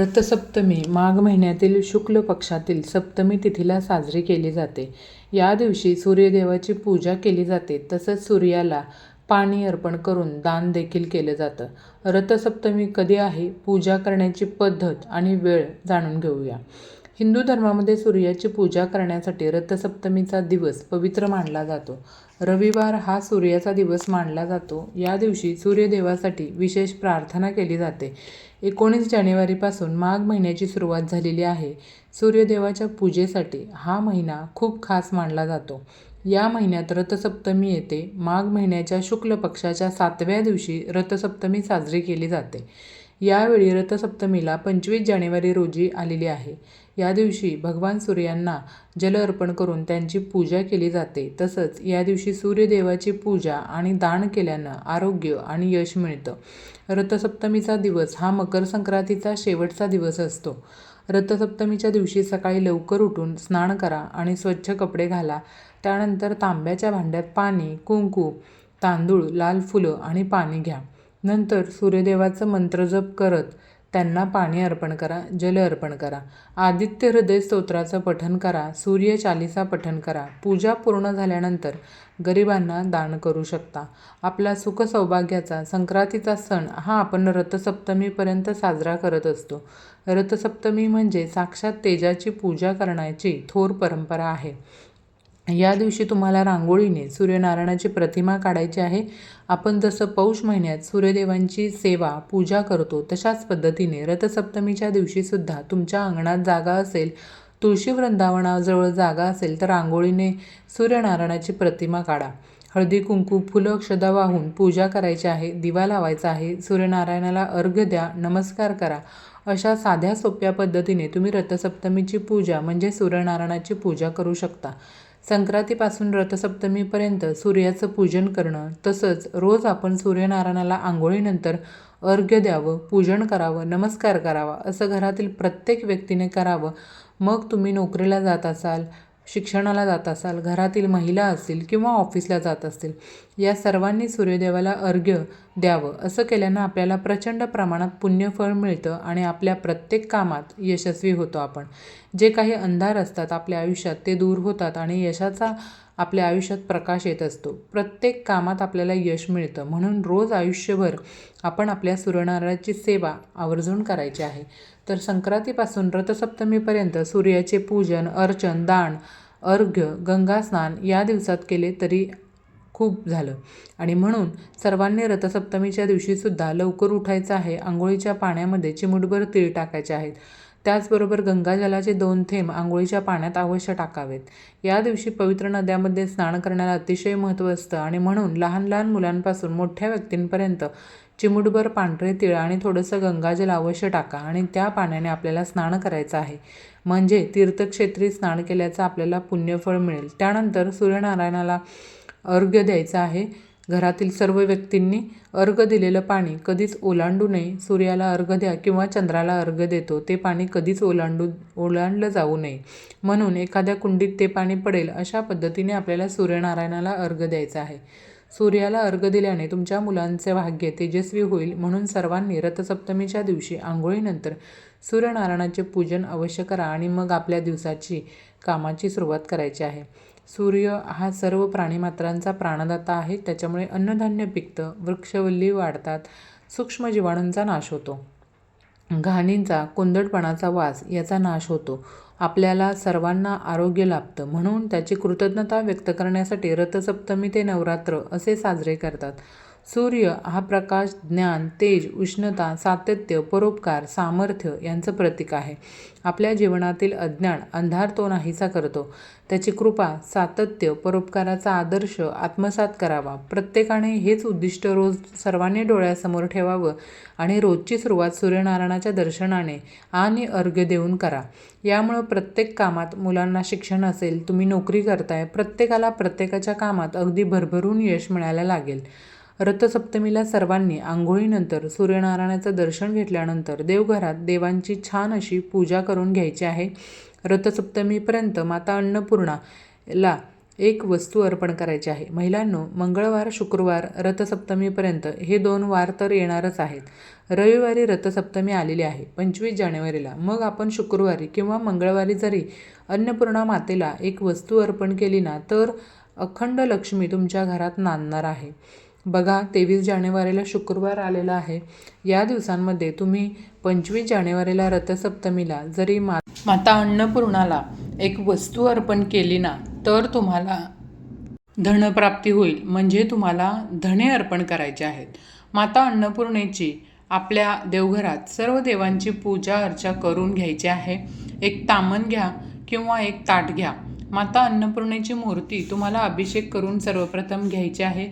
रथसप्तमी माघ महिन्यातील शुक्ल पक्षातील सप्तमी तिथीला साजरी केली जाते. या दिवशी सूर्यदेवाची पूजा केली जाते. तसंच सूर्याला पाणी अर्पण करून दान देखील केलं जातं. रथसप्तमी कधी आहे? पूजा करण्याची पद्धत आणि वेळ जाणून घेऊया. हिंदू धर्मामध्ये सूर्याची पूजा करण्यासाठी रथसप्तमीचा दिवस पवित्र मानला जातो. रविवार हा सूर्याचा दिवस मानला जातो. या दिवशी सूर्यदेवासाठी विशेष प्रार्थना केली जाते. एकोणीस जानेवारीपासून माघ महिन्याची सुरुवात झालेली आहे. सूर्यदेवाच्या पूजेसाठी हा महिना खूप खास मानला जातो. या महिन्यात रथसप्तमी येते. माघ महिन्याच्या शुक्ल पक्षाच्या सातव्या दिवशी रथसप्तमी साजरी केली जाते. यावेळी रथसप्तमीला पंचवीस जानेवारी रोजी आलेली आहे. या दिवशी भगवान सूर्यांना जल अर्पण करून त्यांची पूजा केली जाते. तसंच या दिवशी सूर्यदेवाची पूजा आणि दान केल्यानं आरोग्य आणि यश मिळतं. रथसप्तमीचा दिवस हा मकर संक्रांतीचा शेवटचा दिवस असतो. रथसप्तमीच्या दिवशी सकाळी लवकर उठून स्नान करा आणि स्वच्छ कपडे घाला. त्यानंतर तांब्याच्या भांड्यात पाणी कुंकू तांदूळ लाल फुलं आणि पाणी घ्या. नंतर सूर्यदेवाचं मंत्रजप करत त्यांना पाणी अर्पण करा जल अर्पण करा. आदित्य हृदय स्तोत्राचं पठन करा सूर्य चालिसा पठन करा. पूजा पूर्ण झाल्यानंतर गरिबांना दान करू शकता. आपला सुख सौभाग्याचा संक्रांतीचा सण हा आपण रथसप्तमीपर्यंत साजरा करत असतो. रथसप्तमी म्हणजे साक्षात तेजाची पूजा करण्याची थोर परंपरा आहे. या दिवशी तुम्हाला रांगोळीने सूर्यनारायणाची प्रतिमा काढायची आहे. आपण जसं पौष महिन्यात सूर्यदेवांची सेवा पूजा करतो तशाच पद्धतीने रथसप्तमीच्या दिवशीसुद्धा तुमच्या अंगणात जागा असेल तुळशी वृंदावनाजवळ जागा असेल तर रांगोळीने सूर्यनारायणाची प्रतिमा काढा. हळदी कुंकू फुलं अक्षदा वाहून पूजा करायची आहे दिवा लावायचा आहे सूर्यनारायणाला अर्घ्य द्या नमस्कार करा. अशा साध्या सोप्या पद्धतीने तुम्ही रथसप्तमीची पूजा म्हणजे सूर्यनारायणाची पूजा करू शकता. संक्रांतीपासून रथसप्तमीपर्यंत सूर्याचं पूजन करणं तसंच रोज आपण सूर्यनारायणाला आंघोळीनंतर अर्घ्य द्यावं पूजन करावं नमस्कार करावा असं घरातील प्रत्येक व्यक्तीने करावं. मग तुम्ही नोकरीला जात असाल शिक्षणाला जात असाल घरातील महिला असतील किंवा ऑफिसला जात असतील या सर्वांनी सूर्यदेवाला अर्घ्य द्यावं असं केल्यानं आपल्याला प्रचंड प्रमाणात पुण्यफळ मिळतं आणि आपल्या प्रत्येक कामात यशस्वी होतो आपण. जे काही अंधार असतात आपल्या आयुष्यात ते दूर होतात आणि यशाचा आपल्या आयुष्यात प्रकाश येत असतो. प्रत्येक कामात आपल्याला यश मिळतं. म्हणून रोज आयुष्यभर आपण आपल्या सूर्यनारायणाची सेवा आवर्जून करायची आहे. तर संक्रांतीपासून रथसप्तमीपर्यंत सूर्याचे पूजन अर्चन दान अर्घ्य गंगास्नान या दिवसात केले तरी खूप झालं. आणि म्हणून सर्वांनी रथसप्तमीच्या दिवशीसुद्धा लवकर उठायचं आहे. आंघोळीच्या पाण्यामध्ये चिमुटभर तीळ टाकायचे आहेत. त्याचबरोबर गंगाजलाचे दोन थेंब आंघोळीच्या पाण्यात अवश्य टाकावेत. या दिवशी पवित्र नद्यामध्ये स्नान करण्याला अतिशय महत्त्व असतं. आणि म्हणून लहान लहान मुलांपासून मोठ्या व्यक्तींपर्यंत चिमुटभर पांढरे तिळ आणि थोडंसं गंगाजल अवश्य टाका आणि त्या पाण्याने आपल्याला स्नान करायचं आहे. म्हणजे तीर्थक्षेत्री स्नान केल्याचं आपल्याला पुण्यफळ मिळेल. त्यानंतर सूर्यनारायणाला अर्घ्य द्यायचं आहे. घरातील सर्व व्यक्तींनी अर्घ दिलेलं पाणी कधीच ओलांडू नये. सूर्याला अर्घ द्या किंवा चंद्राला अर्घ देतो. ते पाणी कधीच ओलांडू ओलांडलं जाऊ नये. म्हणून एखाद्या कुंडीत ते पाणी पडेल अशा पद्धतीने आपल्याला सूर्यनारायणाला अर्घ द्यायचं आहे. सूर्याला अर्घ दिल्याने तुमच्या मुलांचे भाग्य तेजस्वी होईल म्हणून सर्वांनी रथसप्तमीच्या दिवशी आंघोळीनंतर सूर्यनारायणाचे पूजन अवश्य करा आणि मग आपल्या दिवसाची कामाची सुरुवात करायची आहे. सूर्य हा सर्व प्राणीमात्रांचा प्राणदाता आहे. त्याच्यामुळे अन्नधान्य पिकतं वृक्षवल्ली वाढतात सूक्ष्म जीवाणूंचा नाश होतो. घाणींचा कोंदटपणाचा वास याचा नाश होतो. आपल्याला सर्वांना आरोग्य लाभतं. म्हणून त्याची कृतज्ञता व्यक्त करण्यासाठी रथसप्तमी ते नवरात्र असे साजरे करतात. सूर्य हा प्रकाश ज्ञान तेज उष्णता सातत्य परोपकार सामर्थ्य यांचं प्रतीक आहे. आपल्या जीवनातील अज्ञान अंधार तो नाहीसा करतो. त्याची कृपा सातत्य परोपकाराचा आदर्श आत्मसात करावा. प्रत्येकाने हेच उद्दिष्ट रोज सर्वांनी डोळ्यासमोर ठेवावं आणि रोजची सुरुवात सूर्यनारायणाच्या दर्शनाने आणि अर्घ्य देऊन करा. यामुळं प्रत्येक कामात मुलांना शिक्षण असेल तुम्ही नोकरी करताय प्रत्येकाला प्रत्येकाच्या कामात अगदी भरभरून यश मिळायला लागेल. रथसप्तमीला सर्वांनी आंघोळीनंतर सूर्यनारायणाचं दर्शन घेतल्यानंतर देवघरात देवांची छान अशी पूजा करून घ्यायची आहे. रथसप्तमीपर्यंत माता अन्नपूर्णाला एक वस्तू अर्पण करायची आहे. महिलांनो मंगळवार शुक्रवार रथसप्तमीपर्यंत हे दोन वार तर येणारच आहेत. रविवारी रथसप्तमी आलेली आहे पंचवीस जानेवारीला. मग आपण शुक्रवारी किंवा मंगळवारी जरी अन्नपूर्णा मातेला एक वस्तू अर्पण केली ना तर अखंड लक्ष्मी तुमच्या घरात नांदणार आहे. बघा तेवीस जानेवारीला शुक्रवार आलेला आहे. या दिवसांमध्ये तुम्ही पंचवीस जानेवारीला रथसप्तमीला जरी मा माता अन्नपूर्णाला एक वस्तू अर्पण केली ना तर तुम्हाला धनप्राप्ती होईल. म्हणजे तुम्हाला धने अर्पण करायचे आहेत. माता अन्नपूर्णेची आपल्या देवघरात सर्व देवांची पूजा अर्चा करून घ्यायची आहे. एक तामण घ्या किंवा एक ताट घ्या. माता अन्नपूर्णेची मूर्ती तुम्हाला अभिषेक करून सर्वप्रथम घ्यायची आहे.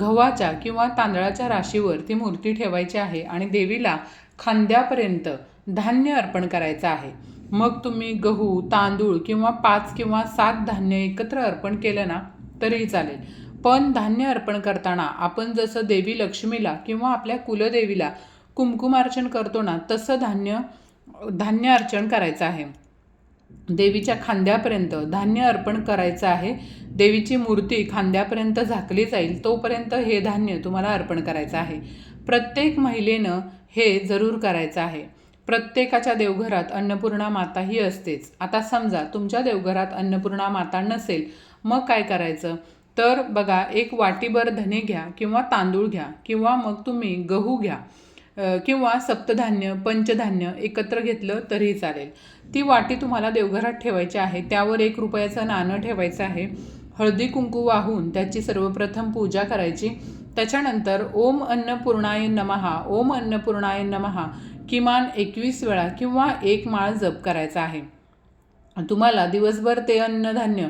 गव्हाच्या किंवा तांदळाच्या राशीवर ती मूर्ती ठेवायची आहे आणि देवीला खांद्यापर्यंत धान्य अर्पण करायचं आहे. मग तुम्ही गहू तांदूळ किंवा पाच किंवा सात धान्य एकत्र अर्पण केलं ना तरीही चालेल. पण धान्य अर्पण करताना आपण जसं देवी लक्ष्मीला किंवा आपल्या कुलदेवीला कुमकुमार्चन करतो ना तसं धान्य धान्य अर्चन करायचं आहे. देवीच्या खांद्यापर्यंत धान्य अर्पण करायचं आहे. देवीची मूर्ती खांद्यापर्यंत झाकली जाईल तोपर्यंत हे धान्य तुम्हाला अर्पण करायचं आहे. प्रत्येक महिलेनं हे जरूर करायचं आहे. प्रत्येकाच्या देवघरात अन्नपूर्णा माता ही असतेच. आता समजा तुमच्या देवघरात अन्नपूर्णा माता नसेल मग काय करायचं? तर बघा एक वाटीभर धने घ्या किंवा तांदूळ घ्या किंवा मग तुम्ही गहू घ्या. किंवा सप्तधान्य पंचधान्य एकत्र घेतलं तरीही चालेल. ती वाटी तुम्हाला देवघरात ठेवायची आहे. त्यावर एक रुपयाचं नाणं ठेवायचं आहे. हळदी कुंकू वाहून त्याची सर्वप्रथम पूजा करायची. त्याच्यानंतर ओम अन्नपूर्णाय नमहा ओम अन्नपूर्णाय नमहा किमान एकवीस वेळा किंवा एक माळ जप करायचा आहे. तुम्हाला दिवसभर ते अन्नधान्य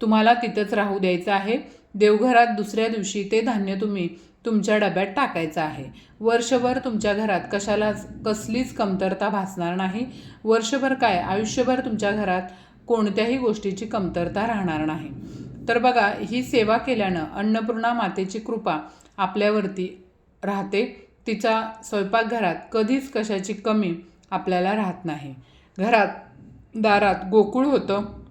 तुम्हाला तिथंच राहू द्यायचं आहे. देवघरात दुसऱ्या दिवशी ते धान्य तुम्ही तुमच्या डब्यात टाकायचं आहे. वर्षभर तुमच्या घरात कशालाच कसलीच कमतरता भासणार नाही. वर्षभर काय? आयुष्यभर तुमच्या घरात कोणत्याही गोष्टीची कमतरता राहणार नाही. तर बघा ही सेवा केल्यानं अन्नपूर्णा मातेची कृपा आपल्यावरती राहते. तिच्या स्वयंपाकघरात कधीच कशाची कमी आपल्याला राहत नाही. घरात दारात गोकुळ होतं.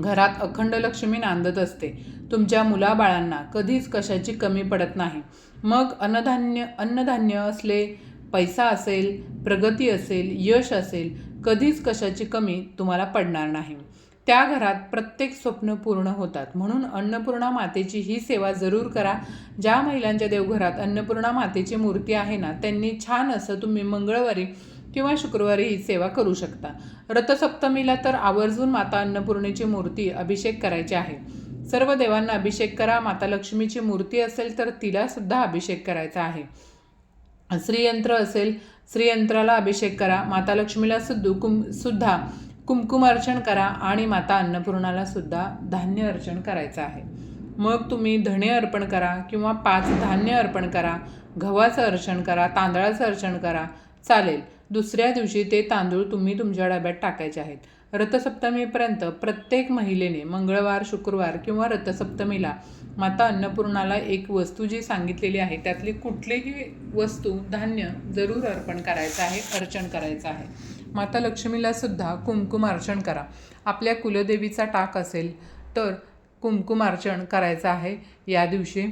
घरात अखंड लक्ष्मी नांदत असते. तुमच्या मुलाबाळांना कधीच कशाची कमी पडत नाही. मग अन्नधान्य अन्नधान्य असले पैसा असेल प्रगती असेल यश असेल कधीच कशाची कमी तुम्हाला पडणार नाही. त्या घरात प्रत्येक स्वप्न पूर्ण होतात. म्हणून अन्नपूर्णा मातेची ही सेवा जरूर करा. ज्या महिलांच्या देवघरात अन्नपूर्णा मातेची मूर्ती आहे ना त्यांनी छान असं तुम्ही मंगळवारी किंवा शुक्रवारी ही सेवा करू शकता. रथसप्तमीला तर आवर्जून माता अन्नपूर्णेची मूर्ती अभिषेक करायची आहे. सर्व देवांना अभिषेक करा माता लक्ष्मीची मूर्ती असेल तर तिलासुद्धा अभिषेक करायचा आहे. श्रीयंत्र असेल श्रीयंत्राला अभिषेक करा माता लक्ष्मीला सुद्धा कुम सुद्धा कुमकुम अर्चन करा आणि माता अन्नपूर्णाला सुद्धा धान्य अर्चन करायचं आहे. मग तुम्ही धणे अर्पण करा किंवा पाच धान्य अर्पण करा गव्हाचं अर्चन करा तांदळाचं अर्चन करा चालेल. दुसऱ्या दिवशी ते तांदूळ तुम्ही तुमच्या डब्यात टाकायचे आहेत. रथसप्तमीपर्यंत प्रत्येक महिलेने मंगळवार शुक्रवार किंवा रथसप्तमीला माता अन्नपूर्णाला एक वस्तू जी सांगितलेली आहे त्यातली कुठलीही वस्तू धान्य जरूर अर्पण करायचं आहे अर्चन करायचं आहे. माता लक्ष्मीला सुद्धा कुमकुम अर्चन करा. आपल्या कुलदेवीचा टाक असेल तर कुमकुम अर्चन करायचं आहे. या दिवशी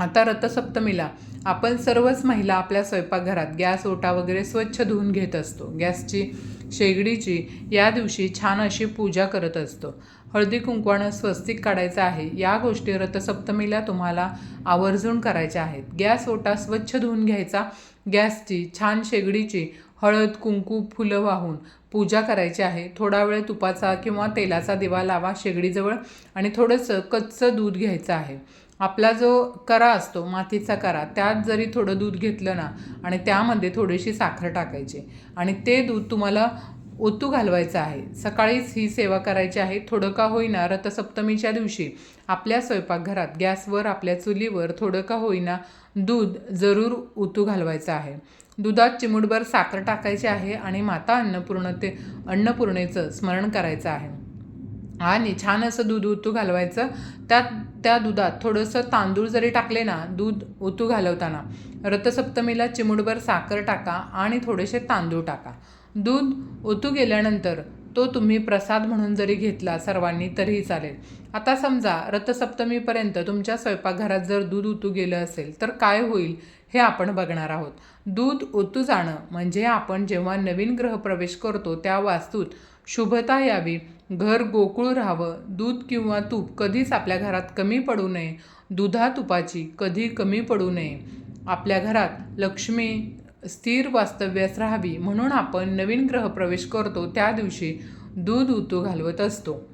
आता रथसप्तमीला आपण सर्वच महिला आपल्या स्वयंपाकघरात गॅस ओटा वगैरे स्वच्छ धुवून घेत असतो. गॅसची शेगडीची या दिवशी छान अशी पूजा करत असतो. हळदी कुंकवानं स्वस्तिक काढायचं आहे. या गोष्टी रथसप्तमीला तुम्हाला आवर्जून करायच्या आहेत. गॅस ओटा स्वच्छ धुवून घ्यायचा. गॅसची छान शेगडीची हळद कुंकू फुलं वाहून पूजा करायची आहे. थोडा वेळ तुपाचा किंवा तेलाचा दिवा लावा शेगडीजवळ आणि थोडंसं कच्चं दूध घ्यायचं आहे. आपला जो करा असतो मातीचा करा त्यात जरी थोडं दूध घेतलं ना आणि त्यामध्ये थोडीशी साखर टाकायची आणि ते दूध तुम्हाला ओतू घालवायचं आहे. सकाळीच ही सेवा करायची आहे. थोडं का होईना रथसप्तमीच्या दिवशी आपल्या स्वयंपाकघरात गॅसवर आपल्या चुलीवर थोडं का होईना दूध जरूर ओतू घालवायचं आहे. दुधात चिमूटभर साखर टाकायची आहे आणि माता अन्नपूर्णते अन्नपूर्णेचं स्मरण करायचं आहे. आणि छान असं दूध ओतू घालवायचं. त्यात त्या दुधात थोडंसं तांदूळ जरी टाकले ना दूध ओतू घालवताना रथसप्तमीला चिमूटभर साखर टाका आणि थोडेसे तांदूळ टाका. दूध ओतू गेल्यानंतर तो तुम्ही प्रसाद म्हणून जरी घेतला सर्वांनी तरीही चालेल. आता समजा रथसप्तमीपर्यंत तुमच्या स्वयंपाकघरात जर दूध ओतू गेलं असेल तर काय होईल हे आपण बघणार आहोत. दूध ओतू जाणं म्हणजे आपण जेव्हा नवीन ग्रहप्रवेश करतो त्या वास्तूत शुभता यावी. घर गोकुळ राहावं. दूध किंवा तूप कधीच आपल्या घरात कमी पडू नये. दुधा तुपाची कधी कमी पडू नये. आपल्या घरात लक्ष्मी स्थिर वास्तव्यास राहावी म्हणून आपण नवीन ग्रहप्रवेश करतो त्या दिवशी दूध उतू घालवत असतो.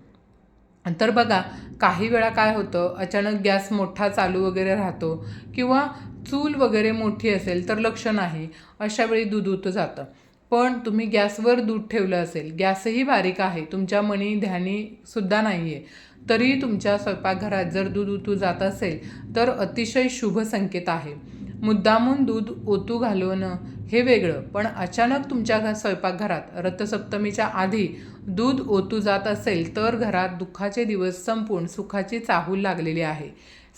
तर बघा काही वेळा काय होतं? अचानक गॅस मोठा चालू वगैरे राहतो किंवा चूल वगैरे मोठी असेल तर लक्ष नाही. अशावेळी दूध उतू जातं. पण तुम्ही गॅसवर दूध ठेवलं असेल गॅसही बारीक आहे तुमच्या मणी ध्यानी सुद्धा नाही आहे तरी तुमच्या स्वयंपाकघरात जर दूध ओतू जात असेल तर अतिशय शुभ संकेत आहे. मुद्दामून दूध ओतू घालवणं हे वेगळं पण अचानक तुमच्या घ स्वयंपाकघरात रथसप्तमीच्या आधी दूध ओतू जात असेल तर घरात दुःखाचे दिवस संपून सुखाची चाहूल लागलेली आहे.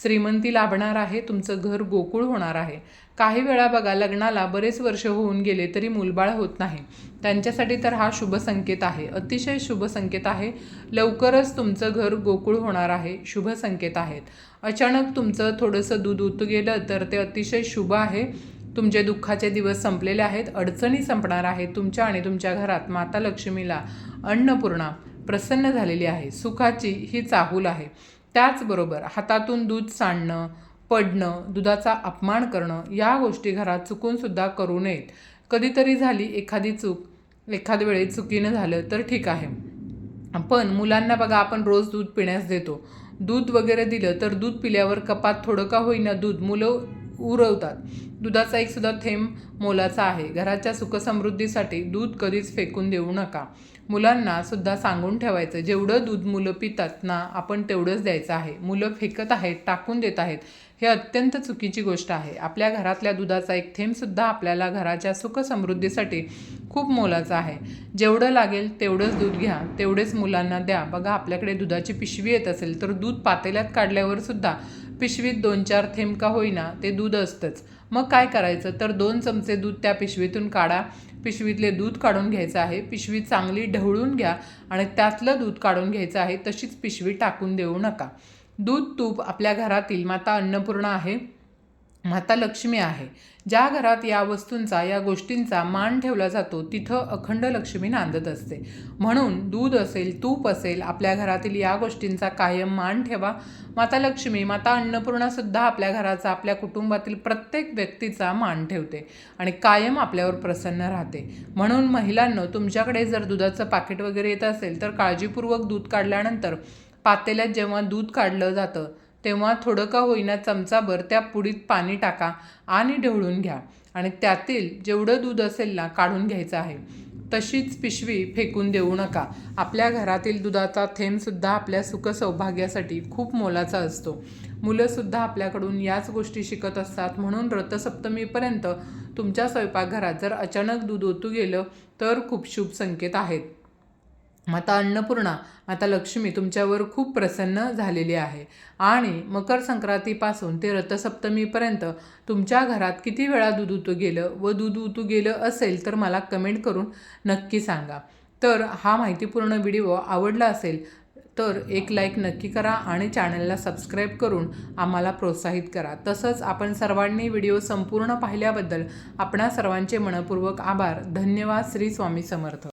श्रीमंती लाभणार आहे तुमचं घर गोकुळ होणार आहे. काही वेळा बघा लग्नाला बरेच वर्ष होऊन गेले तरी मूलबाळ होत नाही. त्यांच्यासाठी तर हा शुभ संकेत आहे. अतिशय शुभ संकेत आहे. लवकरच तुमचं घर गोकुळ होणार आहे. शुभ संकेत आहेत. अचानक तुमचं थोडंसं दूध उतू गेलं तर ते अतिशय शुभ आहे. तुमचे दुःखाचे दिवस संपलेले आहेत. अडचणी संपणार आहेत. तुमच्या आणि तुमच्या घरात माता लक्ष्मीला अन्नपूर्णा प्रसन्न झालेली आहे. सुखाची ही चाहूल आहे. त्याचबरोबर हातातून दूध सांडणं पडणं दुधाचा अपमान करणं या गोष्टी घरात चुकूनसुद्धा करू नयेत. कधीतरी झाली एखादी चूक एखाद वेळी चुकीनं झालं तर ठीक आहे. पण मुलांना बघा आपण रोज दूध पिण्यास देतो. दूध वगैरे दिलं तर दूध पिल्यावर कपात थोडं का होईना दूध. मुलं उरवतात. दुधाचा एक सुद्धा थेंब मोलाचा आहे. घराच्या सुखसमृद्धीसाठी दूध कधीच फेकून देऊ नका. मुलांना सुद्धा सांगून ठेवायचं जेवढं दूध मुलं पितात ना आपण तेवढंच द्यायचं आहे. मुलं फेकत आहेत टाकून देत आहेत हे अत्यंत चुकीची गोष्ट आहे. आपल्या घरातल्या दुधाचा एक थेंबसुद्धा आपल्याला घराच्या सुखसमृद्धीसाठी खूप मोलाचा आहे. जेवढं लागेल तेवढंच दूध घ्या तेवढेच मुलांना द्या. बघा आपल्याकडे दुधाची पिशवी येत असेल तर दूध पातेल्यात काढल्यावर सुद्धा पिशवीत दोन चार थेंब का होईना ते दूध असतंच. मग काय करायचं? तर दोन चमचे दूध त्या पिशवीतून काढा. पिशवीतले दूध काढून घ्यायचं आहे. पिशवी चांगली ढवळून घ्या आणि त्यातलं दूध काढून घ्यायचं आहे. तशीच पिशवी टाकून देऊ नका. दूध तूप आपल्या घरातील माता अन्नपूर्णा आहे. माता लक्ष्मी आहे. ज्या घरात या वस्तूंचा या गोष्टींचा मान ठेवला जातो तिथं अखंड लक्ष्मी नांदत असते. म्हणून दूध असेल तूप असेल आपल्या घरातील या गोष्टींचा कायम मान ठेवा. माता लक्ष्मी माता अन्नपूर्णासुद्धा आपल्या घराचा आपल्या कुटुंबातील प्रत्येक व्यक्तीचा मान ठेवते आणि कायम आपल्यावर प्रसन्न राहते. म्हणून महिलांनो तुमच्याकडे जर दुधाचं पाकिट वगैरे येत असेल तर काळजीपूर्वक दूध काढल्यानंतर पातेल्यात जेव्हा दूध काढलं जातं तेव्हा थोडं का होईना चमचाभर त्या पुडीत पाणी टाका आणि ढवळून घ्या. आणि त्यातील जेवढं दूध असेल ना काढून घ्यायचं आहे. तशीच पिशवी फेकून देऊ नका. आपल्या घरातील दुधाचा थेंबसुद्धा आपल्या सुख सौभाग्यासाठी खूप मोलाचा असतो. मुलंसुद्धा आपल्याकडून याच गोष्टी शिकत असतात. म्हणून रथसप्तमीपर्यंत तुमच्या स्वयंपाकघरात जर अचानक दूध ओतू गेलं तर खूप शुभ संकेत आहेत. माता अन्नपूर्णा माता लक्ष्मी तुमच्यावर खूप प्रसन्न झालेली आहे. आणि मकर संक्रांतीपासून ते रथसप्तमीपर्यंत तुमच्या घरात किती वेळा दूध उतू गेलं व दूध उतू गेलं असेल तर मला कमेंट करून नक्की सांगा. तर हा माहितीपूर्ण व्हिडिओ आवडला असेल तर एक लाईक नक्की करा आणि चॅनलला सबस्क्राईब करून आम्हाला प्रोत्साहित करा. तसंच आपण सर्वांनी व्हिडिओ संपूर्ण पाहिल्याबद्दल आपणा सर्वांचे मनपूर्वक आभार. धन्यवाद. श्री स्वामी समर्थ.